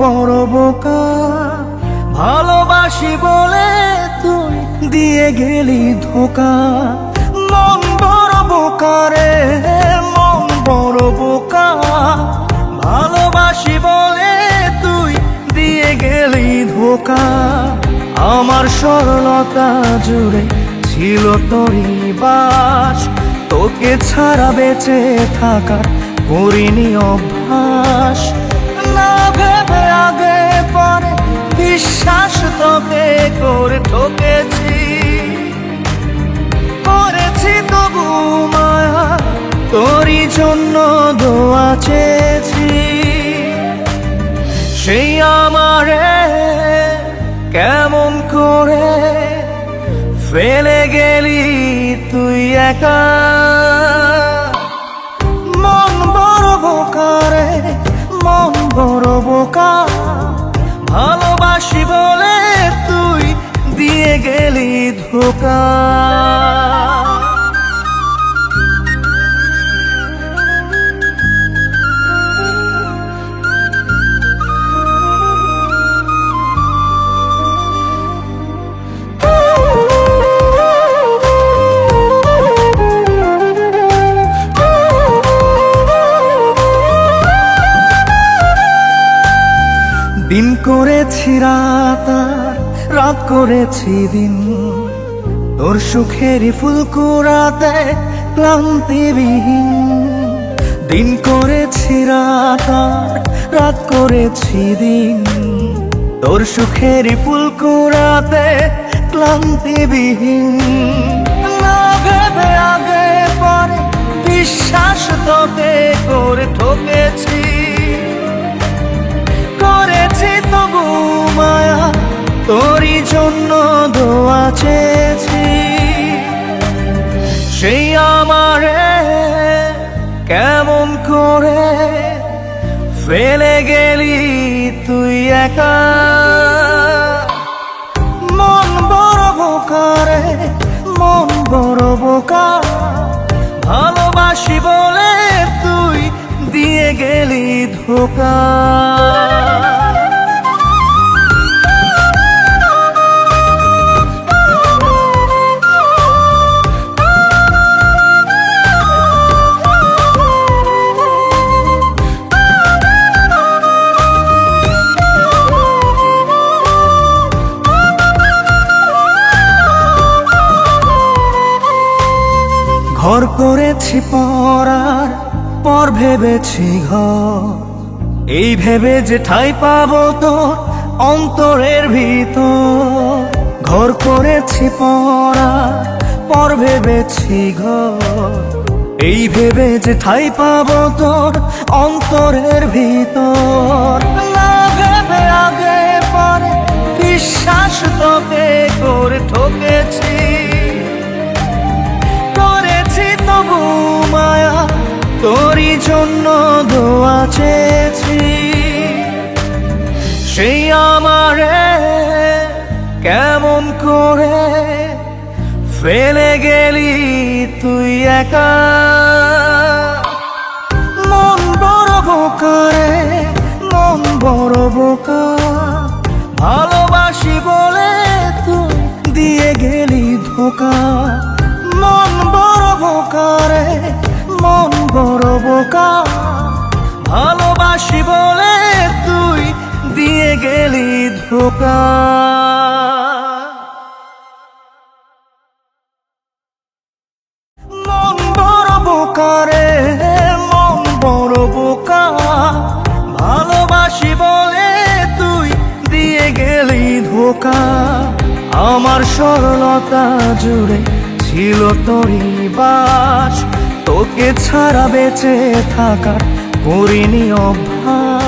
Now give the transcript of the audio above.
বড় বোকা। ভালোবাসি বলে দিয়ে গেলি ধোকা। মন বড় বোকা রে, মন বড় বোকা। ভালোবাসি বলে তুই দিয়ে গেলি ধোকা। আমার সরলতা জুড়ে ছিল তোরই বাস। তোকে ছাড়া বেঁচে থাকার করিনি অভ্যাস। না ভেবে জন্য দোয়া চেয়েছি। সেই আমারে কেমন করে ফেলে গেলি তুই একা? মন বড় বোকা রে মন বড় বোকা। ভালোবাসি বলে তুই দিয়ে গেলি ধোকা। দিন করেছি রাত রাত করেছি দিন। তোর সুখেরই ফুল কুড়াতে ক্লান্তিবিহীন। দিন করেছি রাত রাত করেছি দিন। তোর সুখেরই ফুল কুড়াতে ক্লান্তিবিহীন। না আগে পরে, বিশ্বাস তোকে করে ঠকেছি। তোরই জন্য দোয়া চেয়েছি। সেই আমারে কেমন করে ফেলে গেলি তুই একা? মন বড় বোকা রে মন বড় বোকা। ভালোবাসি বলে তুই দিয়ে গেলি ধোকা। ঘর করেছি পরার পর ভেবেছি ঘর। এই ভেবে যে ঠাই পাবো তো অন্তরের ভিতর। ঘর করেছি পরার পর ভেবেছি ঘর। এই ভেবে যে ঠাই পাবো তোর অন্তরের ভিতর। না ভেবে তোরই জন্য দোয়া চেয়েছি। সেই আমারে কেমন করে ফেলে গেলি তুই একা? মন বড় বোকা রে মন বড় বোকা। ভালোবাসি বলে তুই দিয়ে গেলি ধোকা। বড় ভালোবাসি বলে তুই দিয়ে গেলি ধোকা। বোকা। ধোকা। আমার সরলতা জুড়ে ছিল তোরই বাস। তোকে ছাড়া বেঁচে থাকার করিনি অভ্যাস।